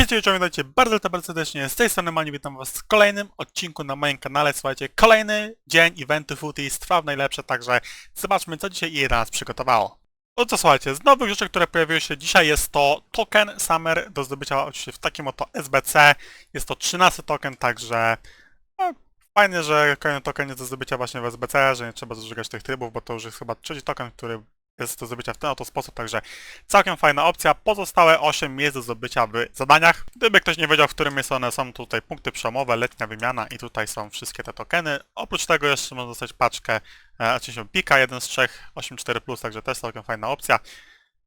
Hejcie, cześć, witajcie bardzo, bardzo serdecznie. Z tej strony Mani, witam was w kolejnym odcinku na moim kanale. Słuchajcie, kolejny dzień eventu Footies trwa w najlepsze, także zobaczmy, co dzisiaj EA nas przygotowało. No to słuchajcie, z nowych rzeczy, które pojawiły się dzisiaj jest to token Summer do zdobycia oczywiście w takim oto SBC. Jest to 13 token, także no, fajnie, że kolejny token jest do zdobycia właśnie w SBC, że nie trzeba zużywać tych trybów, bo to już jest chyba trzeci token, który jest do zdobycia w ten oto sposób, także całkiem fajna opcja. Pozostałe 8 jest do zdobycia w zadaniach. Gdyby ktoś nie wiedział, w którym miejscu one są, tutaj punkty przełomowe, letnia wymiana i tutaj są wszystkie te tokeny. Oprócz tego jeszcze można dostać paczkę, e, oczywiście pika, jeden z trzech, 8.4+, także też całkiem fajna opcja.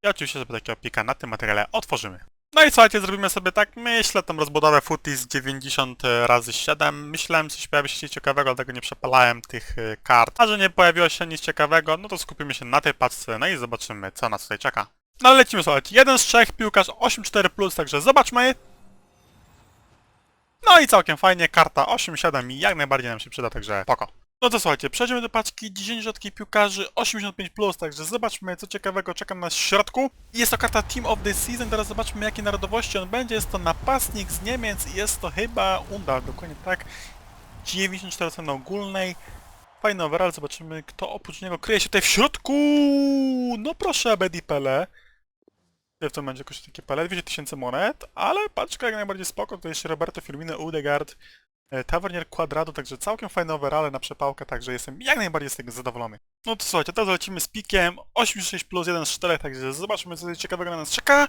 I oczywiście, żeby takiego pika na tym materiale otworzymy. No i słuchajcie, zrobimy sobie tak, myślę, tą rozbudowę footies 90 razy 7. Myślałem, coś pojawi się ciekawego, dlatego nie przepalałem tych y, kart. A że nie pojawiło się nic ciekawego, no to skupimy się na tej paczce, no i zobaczymy, co nas tutaj czeka. No ale lecimy, słuchajcie, jeden z trzech, piłkarz 8-4+, także zobaczmy. No i całkiem fajnie, karta 8-7 i jak najbardziej nam się przyda, także poko. No to słuchajcie, przejdziemy do paczki 10 rzadkich piłkarzy 85+, także zobaczmy co ciekawego czeka nas w środku. Jest to karta Team of the Season, teraz zobaczmy jakie narodowości on będzie. Jest to napastnik z Niemiec i jest to chyba Undal, dokładnie tak. 94 oceny ogólnej. Fajny overall, zobaczymy kto oprócz niego kryje się tutaj w środku. No proszę, Abedi Pele. W tym będzie jakoś takie Pele, 200 tysięcy monet, ale paczka jak najbardziej spoko. Tutaj jeszcze Roberto Firmino, Udegard, Tavernier Quadrado, także całkiem fajne overale na przepałkę, także jestem jak najbardziej z tego zadowolony. No to słuchajcie, teraz lecimy z pikiem 86 plus 1 z 4, także zobaczmy co ciekawego na nas czeka.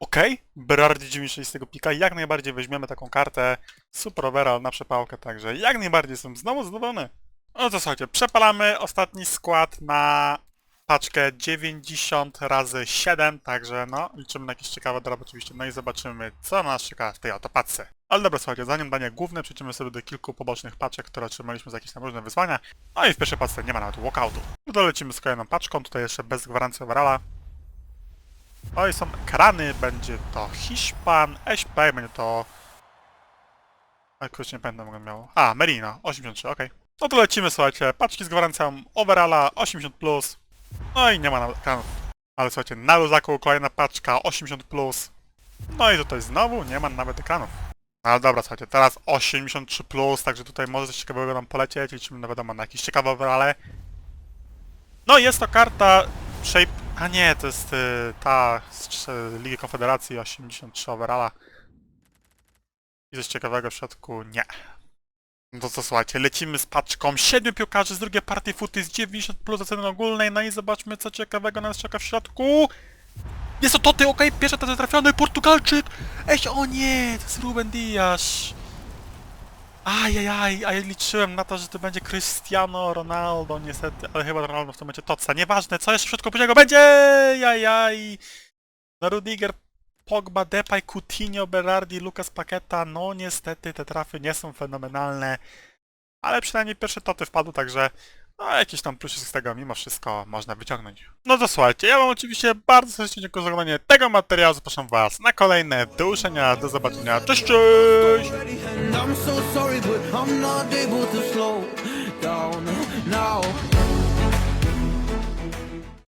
Okej, okay. Berardi 96 z tego pika, jak najbardziej weźmiemy taką kartę, super overall na przepałkę, także jak najbardziej jestem znowu zadowolony. No to słuchajcie, przepalamy ostatni skład na paczkę 90 razy 7, także no, liczymy na jakieś ciekawe drop oczywiście, no i zobaczymy, co nas czeka w tej oto paczce. Ale dobra, słuchajcie, zanim danie główne, przejdziemy sobie do kilku pobocznych paczek, które otrzymaliśmy za jakieś tam różne wyzwania. No i w pierwszej paczce nie ma nawet walkoutu. No to lecimy z kolejną paczką, tutaj jeszcze bez gwarancji overalla. I są krany, będzie to Hiszpan, SP, będzie to... A nie pamiętam, jak on miał. A, Merino, 83, okej. No to lecimy, słuchajcie, paczki z gwarancją overalla 80+. Plus. No i nie ma nawet kranów. Ale słuchajcie, na luzaku kolejna paczka 80+. Plus. No i tutaj znowu nie ma nawet ekranów. No ale dobra, słuchajcie, teraz 83+, plus, także tutaj może coś ciekawego nam polecieć, liczymy no wiadomo na jakieś ciekawe overale. No jest to karta Shape... A nie, to jest y, ta z Ligi Konfederacji 83 overalla. I coś ciekawego w środku? Nie. No to co, słuchajcie, lecimy z paczką 7 piłkarzy z drugiej partii footy z 90 plus oceny ogólnej, no i zobaczmy co ciekawego nas czeka w środku. Jest to Toty, okej, okay, pierwszy ten trafiony, Portugalczyk! Ej, o nie, to jest Ruben Dias. Ajajaj, a ja liczyłem na to, że to będzie Cristiano Ronaldo, niestety, ale chyba Ronaldo w tym będzie Totsa. Nieważne, co jeszcze w środku później będzie, jajaj. No Rudiger, Pogba, Depay, Coutinho, Berardi, Lucas Paqueta, no niestety te trafy nie są fenomenalne, ale przynajmniej pierwsze Toty wpadły, także no jakieś tam plusy z tego mimo wszystko można wyciągnąć. No to słuchajcie, ja wam oczywiście bardzo serdecznie dziękuję za oglądanie tego materiału, zapraszam was na kolejne, do usłyszenia, do zobaczenia, cześć, cześć!